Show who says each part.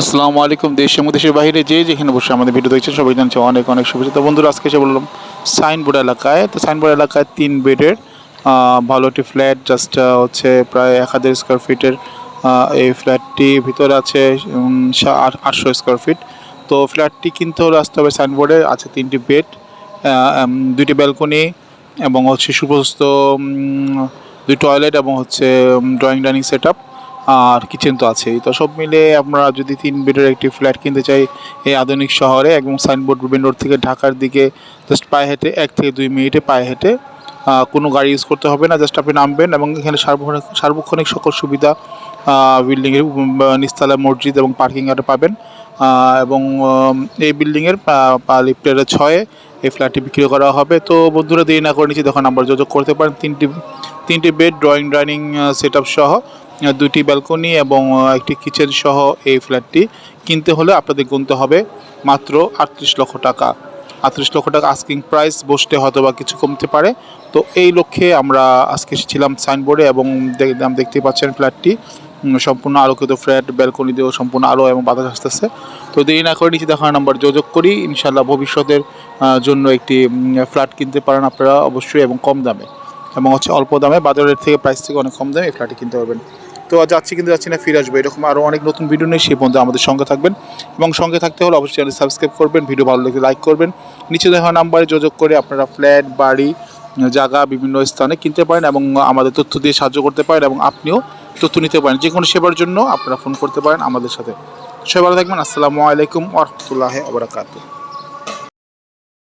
Speaker 1: আসসালামু আলাইকুম দেশ এবং দেশের বাইরে যে যেখানে বসে আমাদের ভিডিও দেখছেন, সবাই জানছে অনেক অনেক শুভেচ্ছা। তো বন্ধুরা, আজকে এসে বললাম সাইনবোর্ড এলাকায়। তো সাইনবোর্ড এলাকায় তিন বেডের ভালো একটি ফ্ল্যাট জাস্ট হচ্ছে প্রায় এক হাজার স্কোয়ার ফিটের এই ফ্ল্যাটটি ভিতরে আছে আটশো স্কোয়ার ফিট তো ফ্ল্যাটটি কিনতে হলে আসতে হবে সাইনবোর্ডে, আছে তিনটি বেড দুইটি ব্যালকনি এবং হচ্ছে সুপ্রস্ত দুই টয়লেট এবং হচ্ছে ড্রয়িং ডাইনিং সেট আর কিচেন তো আছেই। তো সব মিলে আমরা যদি তিন বেডের একটি ফ্ল্যাট কিনতে চাই এই আধুনিক শহরে, এবং সাইনবোর্ড রুবেন রোড থেকে ঢাকার দিকে জাস্ট পায়ে হেঁটে এক থেকে দুই মিনিটে পায়ে হেঁটে কোনো গাড়ি ইউজ করতে হবে না জাস্ট আপনি নামবেন, এবং এখানে সার্বক্ষণিক সার্বক্ষণিক সকল সুবিধা বিল্ডিংয়ের নিস্তালা মসজিদ এবং পার্কিং আরে পাবেন। এবং এই বিল্ডিংয়ের লিফটের ছয়ে এই ফ্ল্যাটটি বিক্রি করা হবে। তো বন্ধুরা দেরি না করে নিচ্ছি দেখুন নাম্বার যোগাযোগ করতে পারেন। তিনটি তিনটি বেড ড্রয়িং ডাইনিং সেট সহ। দুটি ব্যালকনি এবং একটি কিচেন সহ এই ফ্ল্যাটটি কিনতে হলে আপনাদের গুনতে হবে মাত্র আটত্রিশ লক্ষ টাকা। আটত্রিশ লক্ষ টাকা আস্কিং প্রাইস বসতে হয়তো বা কিছু কমতে পারে। তো এই লক্ষ্যে আমরা আজকে এসেছিলাম সাইনবোর্ডে এবং দেখতে পাচ্ছেন ফ্ল্যাটটি সম্পূর্ণ আলোকিত ফ্ল্যাট ব্যালকনি দিয়েও সম্পূর্ণ আলো এবং বাতাস আসতেছে। তো দেরি না করে নিচে দেখার নাম্বার যোগাযোগ করি। ইনশাল্লাহ ভবিষ্যতের জন্য একটি ফ্ল্যাট কিনতে পারেন আপনারা অবশ্যই এবং কম দামে। এবং হচ্ছে অল্প দামে বাজারের থেকে প্রাইস থেকে অনেক কম দামে এই ফ্ল্যাটটি কিনতে পারবেন। তো যাচ্ছি কিন্তু যাচ্ছি না, ফিরে আসব। এরকম আরও অনেক নতুন ভিডিও নিয়ে সেই পর্যন্ত আমাদের সঙ্গে থাকবেন। এবং সঙ্গে থাকতে হলে অবশ্যই চ্যানেল সাবস্ক্রাইব করবেন ভিডিও ভালো লাগলে লাইক করবেন। নিচে দেখা নাম্বারে যোগাযোগ করে আপনারা ফ্ল্যাট বাড়ি, জায়গা, বিভিন্ন স্থানে কিনতে পারেন এবং আমাদের তথ্য দিয়ে সাহায্য করতে পারেন এবং আপনিও তথ্য নিতে পারেন। যে কোনো সেবার জন্য আপনারা ফোন করতে পারেন আমাদের সাথে। সবাই ভালো থাকবেন। আসসালামু আলাইকুম ওরহমতুল্লাহ আবরাকাতু